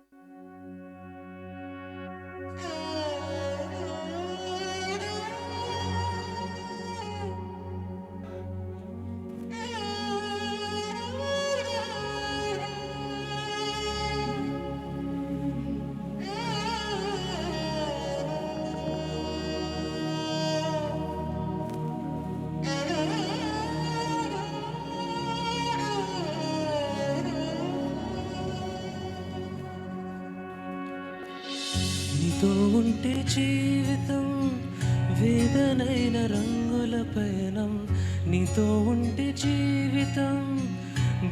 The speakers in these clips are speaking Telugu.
Música చూస్తూ ఉంటే జీవితం వేదనైన రంగుల పయనం. నీతో ఉంటే జీవితం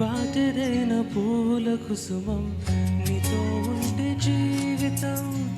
బాధ్యదైన పూల కుసుమం. నీతో ఉంటే జీవితం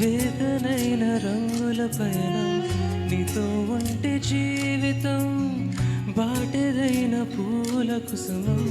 వేదనైన రంగుల పయనం. నీతో ఉంటే జీవితం బాటదైన పూల కుసుమం.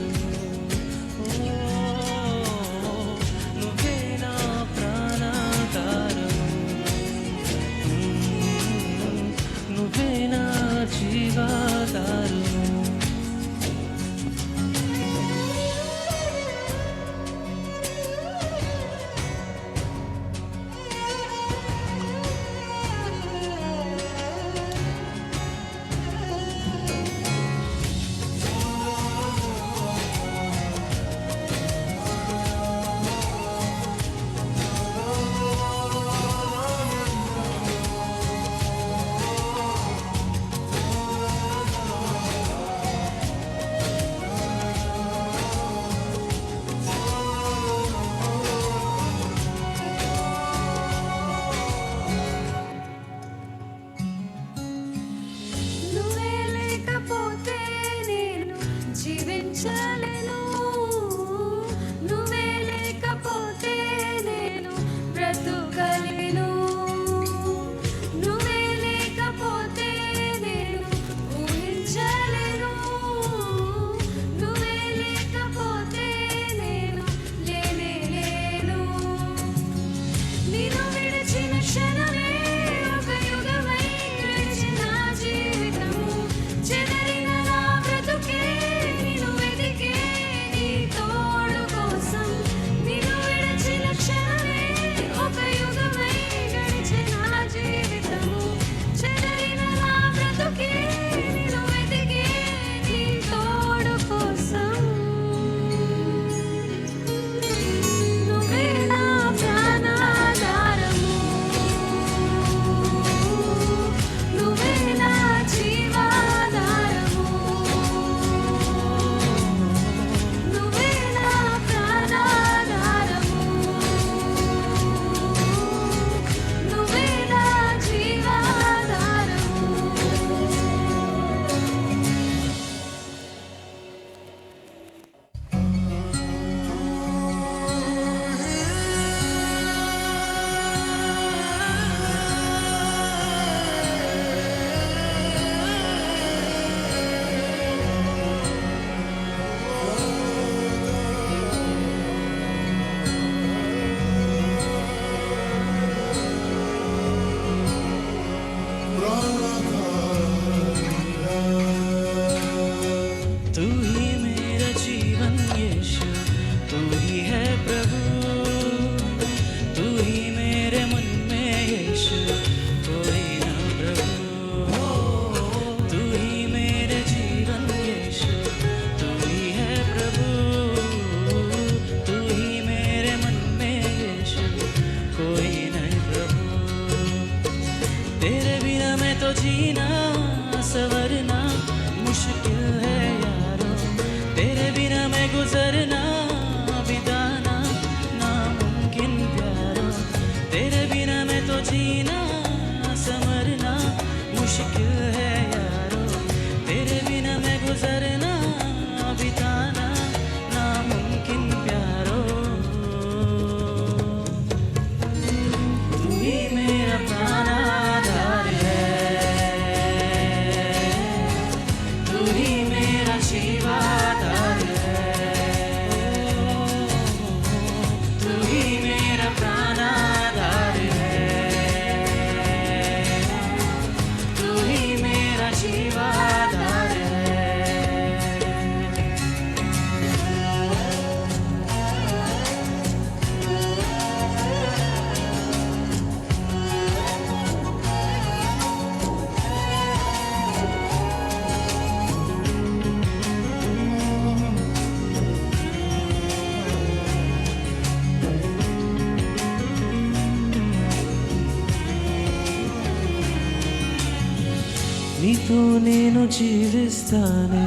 నీతో నేను జీవిస్తానే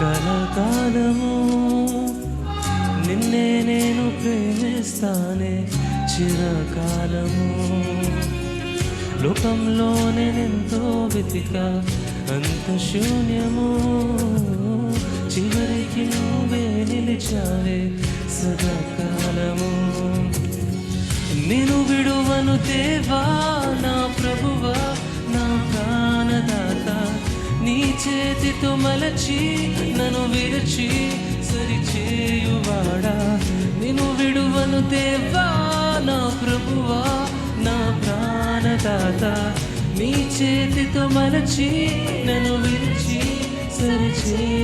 కలకాలము. నిన్నే నేను ప్రేమిస్తానే చిరకాలము. లోకంలోనే ఎంతో వెతిక అంత శూన్యము. చివరికి నువ్వే నిలిచావే సదాకాలము. నేను విడువను దేవా నా ప్రభువా చేతితో మలచి నన్ను విరచి సరిచేయువాడా? నేను విడువను దేవా నా ప్రభువా నా ప్రాణదాత. నీ చేతితో మలచి నన్ను విడిచి సరిచేయువాడా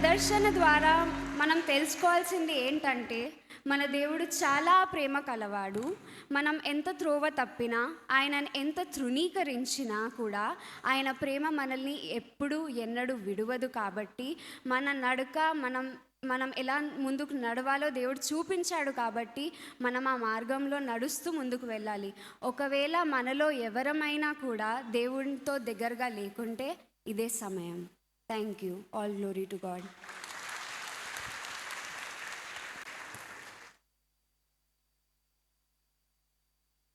ప్రదర్శన ద్వారా మనం తెలుసుకోవాల్సింది ఏంటంటే మన దేవుడు చాలా ప్రేమ కలవాడు. మనం ఎంత త్రోవ తప్పినా ఆయనను ఎంత తృణీకరించినా కూడా ఆయన ప్రేమ మనల్ని ఎప్పుడూ ఎన్నడూ విడవదు కాబట్టి మన నడక మనం మనం ఎలా ముందుకు నడవాలో దేవుడు చూపించాడు కాబట్టి మనం ఆ మార్గంలో నడుస్తూ ముందుకు వెళ్ళాలి. ఒకవేళ మనలో ఎవరమైనా కూడా దేవునితో దగ్గరగా లేకుంటే ఇదే సమయం. Thank you. All glory to God.